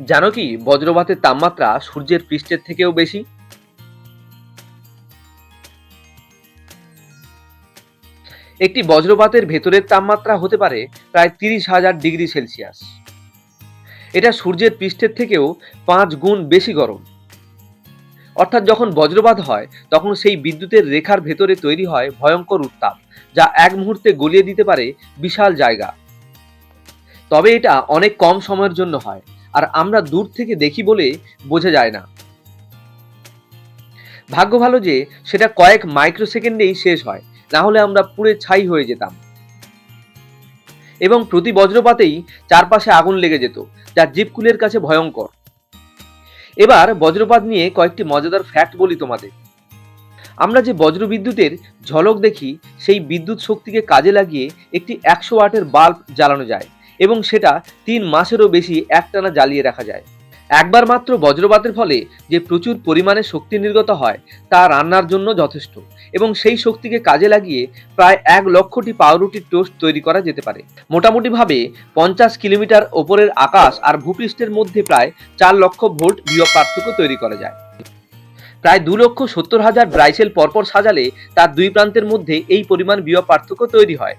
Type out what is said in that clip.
জানো কি, বজ্রপাতের তাপমাত্রা সূর্যের পৃষ্ঠের থেকেও বেশি? একটি বজ্রপাতের ভেতরের তাপমাত্রা হতে পারে প্রায় তিরিশ হাজার ডিগ্রি সেলসিয়াস। এটা সূর্যের পৃষ্ঠের থেকেও পাঁচ গুণ বেশি গরম। অর্থাৎ যখন বজ্রপাত হয়, তখন সেই বিদ্যুতের রেখার ভেতরে তৈরি হয় ভয়ঙ্কর উত্তাপ, যা এক মুহূর্তে গলিয়ে দিতে পারে বিশাল জায়গা। তবে এটা অনেক কম সময়ের জন্য হয় আর আমরা দূর থেকে দেখি বলে বোঝা যায় না। ভাগ্য ভালো যে সেটা কয়েক মাইক্রোসেকেন্ডেই শেষ হয়, না হলে আমরা পুড়ে ছাই হয়ে যেতাম। এবং প্রতি বজ্রপাতেই চারপাশে আগুন লেগে যেত, যা জীবকুলের কাছে ভয়ঙ্কর। এবার বজ্রপাত নিয়ে কয়েকটি মজাদার ফ্যাক্ট বলি তোমাদের। আমরা যে বজ্রবিদ্যুতের ঝলক দেখি, সেই বিদ্যুৎ শক্তিকে কাজে লাগিয়ে একটি একশো ওয়াটের বাল্ব জ্বালানো যায়। এবং সেটা তিন মাসেরও বেশি একটানা জ্বালিয়ে রাখা যায়। একবার মাত্র বজ্রপাতের ফলে যে প্রচুর পরিমাণে শক্তি নির্গত হয়, তা রান্নার জন্য যথেষ্ট এবং সেই শক্তিকে কাজে লাগিয়ে প্রায় এক লক্ষটি পাউরুটির টোস্ট তৈরি করা যেতে পারে। মোটামুটিভাবে পঞ্চাশ কিলোমিটার ওপরের আকাশ আর ভূপৃষ্ঠের মধ্যে প্রায় চার লক্ষ ভোল্ট বিয়োগ পার্থক্য তৈরি করা যায়। প্রায় দু লক্ষ সত্তর হাজার ব্রাইসেল পরপর সাজালে তার দুই প্রান্তের মধ্যে এই পরিমাণ বিয়োগ পার্থক্য তৈরি হয়।